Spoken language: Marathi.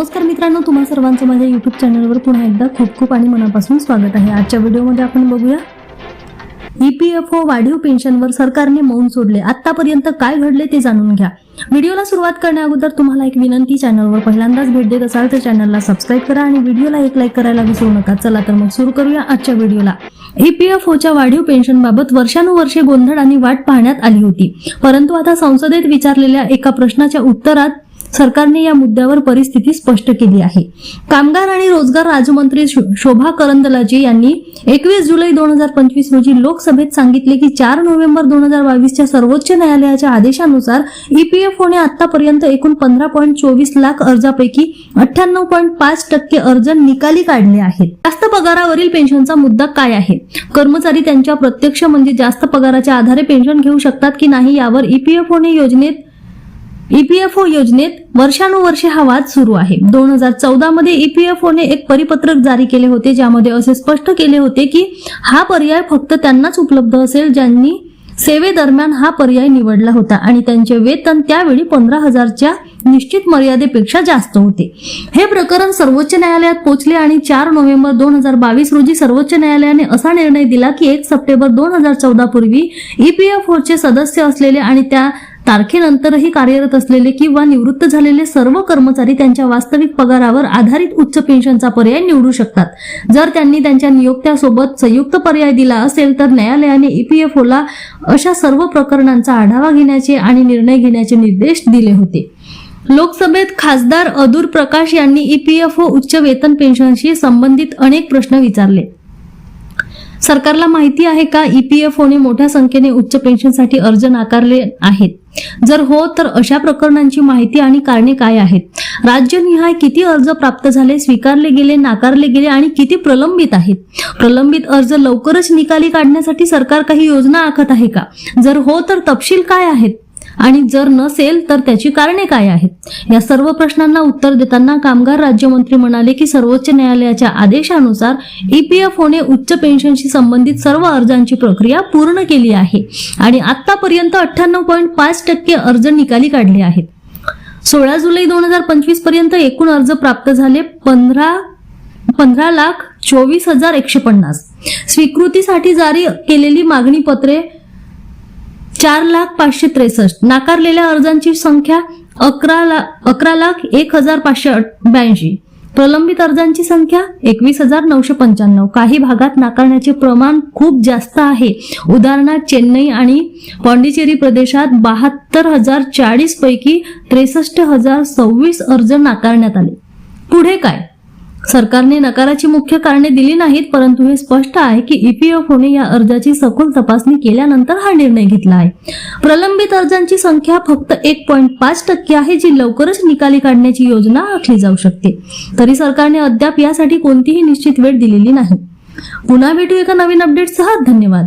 नमस्कार मित्रांनो तुम्हा सर्वांचं माझ्या युट्यूब चॅनलवर पुन्हा एकदा खूप खूप आणि मनापासून स्वागत आहे. आजच्या व्हिडिओमध्ये आपण बघूया ईपीएफओ वाढीव पेन्शनवर सरकारने मौन सोडले. आतापर्यंत काय घडले ते जाणून घ्या. व्हिडिओला सुरुवात करण्या अगोदर तुम्हाला एक विनंती चॅनलवर पहिल्यांदाच भेट देत असाल तर चॅनलला सबस्क्राईब करा आणि व्हिडिओला एक लाईक करायला विसरू नका. चला तर मग सुरू करूया आजच्या व्हिडिओला ईपीएफओच्या वाढीव पेन्शनबाबत वर्षानुवर्षे गोंधळ आणि वाट पाहण्यात आली होती. परंतु आता संसदेत विचारलेल्या एका प्रश्नाच्या उत्तरात सरकारने या मुद्द्यावर परिस्थिती स्पष्ट केली आहे. कामगार आणि रोजगार राज्यमंत्री शो- शोभा करंदलाजे यांनी एकवीस जुलै दोन हजार पंचवीस रोजी लोकसभेत सांगितले की चार नोव्हेंबर दोन हजार बावीसच्या सर्वोच्च न्यायालयाच्या आदेशानुसार ईपीएफओने आतापर्यंत एकूण पंधरा पॉईंट चोवीस लाख अर्जापैकी अठ्ठ्याण्णव पॉईंट पाच टक्के अर्ज निकाली काढले आहेत. जास्त पगारावरील पेन्शनचा मुद्दा काय आहे? कर्मचारी त्यांच्या प्रत्यक्ष म्हणजे जास्त पगाराच्या आधारे पेन्शन घेऊ शकतात की नाही यावर ईपीएफओने योजनेत ईपीएफओ योजनेत वर्षानुवर्षे हा वाद सुरू आहे. दोन हजार चौदा मध्ये ईपीएफओने एक परिपत्रक जारी केले होते ज्यामध्ये असे स्पष्ट केले होते की हा पर्याय फक्त त्यांनाच उपलब्ध असेल ज्यांनी सेवेदरम्यान हा पर्याय निवडला होता आणि त्यांचे वेतन त्यावेळी पंधरा हजारच्या निश्चित मर्यादेपेक्षा जास्त होते. हे प्रकरण सर्वोच्च न्यायालयात पोहोचले आणि चार नोव्हेंबर दोन हजार बावीस रोजी सर्वोच्च न्यायालयाने असा निर्णय दिला की एक सप्टेंबर दोन हजार चौदा पूर्वी ईपीएफओचे सदस्य असलेले आणि त्या तारखेनंतरही कार्यरत असलेले किंवा निवृत्त झालेले सर्व कर्मचारी त्यांच्या वास्तविक पगारावर आधारित उच्च पेन्शनचा पर्याय निवडू शकतात. जर त्यांनी त्यांच्या नियोक्त्यासोबत संयुक्त पर्याय दिला असेल तर न्यायालयाने ईपीएफओला अशा सर्व प्रकरणांचा आढावा घेण्याचे आणि निर्णय घेण्याचे निर्देश दिले होते. लोकसभेत खासदार अदूर प्रकाश यांनी ईपीएफओ उच्च वेतन पेन्शनशी संबंधित अनेक प्रश्न विचारले. सरकारला माहिती आहे का ईपीएफओने मोठ्या संख्येने उच्च पेन्शनसाठी अर्ज नाकारले आहेत? जर हो तर अशा प्रकरणांची माहिती आणि कारणे काय आहेत? राज्यनिहाय किती अर्ज प्राप्त झाले स्वीकारले गेले नाकारले गेले आणि किती प्रलंबित आहेत? प्रलंबित अर्ज लवकरच निकाली काढण्यासाठी सरकार काही योजना आखत आहे का? जर हो तर तपशील काय आहेत? आणि जर नसेल तर त्याची कारणे काय आहेत? या सर्व प्रश्नांना उत्तर देताना कामगार राज्यमंत्री म्हणाले की सर्वोच्च न्यायालयाच्या आदेशानुसार ईपीएफओने उच्च पेन्शनशी संबंधित सर्व अर्जांची प्रक्रिया पूर्ण केली आहे आणि आतापर्यंत अठ्ठ्याण्णव पॉईंट पाच टक्के अर्ज निकाली काढले आहेत. सोळा जुलै दोन हजार पंचवीसपर्यंत एकूण अर्ज प्राप्त झाले पंधरा पंधरा लाख चोवीस हजार एकशे पन्नास. स्वीकृतीसाठी जारी केलेली मागणी पत्रे चार लाख पाचशे त्रेसष्ट. नाकारलेल्या अर्जांची संख्या अकरा लाख अकरा लाख एक हजार पाचशे ब्याऐंशी. प्रलंबित अर्जांची संख्या एकवीस हजार नऊशे पंच्याण्णव. काही भागात नाकारण्याचे प्रमाण खूप जास्त आहे. उदाहरणार्थ चेन्नई आणि पॉंडिचेरी प्रदेशात बहात्तर हजार चाळीस पैकी त्रेसष्ट हजार सव्वीस अर्ज नाकारण्यात आले. पुढे काय? सरकारने नकाराची मुख्य कारणे दिली नाहीत परंतु हे स्पष्ट आहे की ईपीएफओने या अर्जाची सखोल तपासणी केल्यानंतर हा निर्णय घेतला आहे. प्रलंबित अर्जांची संख्या फक्त एक पॉईंट पाच टक्के आहे जी लवकरच निकाली काढण्याची योजना आखली जाऊ शकते. तरी सरकारने अद्याप यासाठी कोणतीही निश्चित वेळ दिलेली नाही. पुन्हा भेटू एका नवीन अपडेटसह धन्यवाद.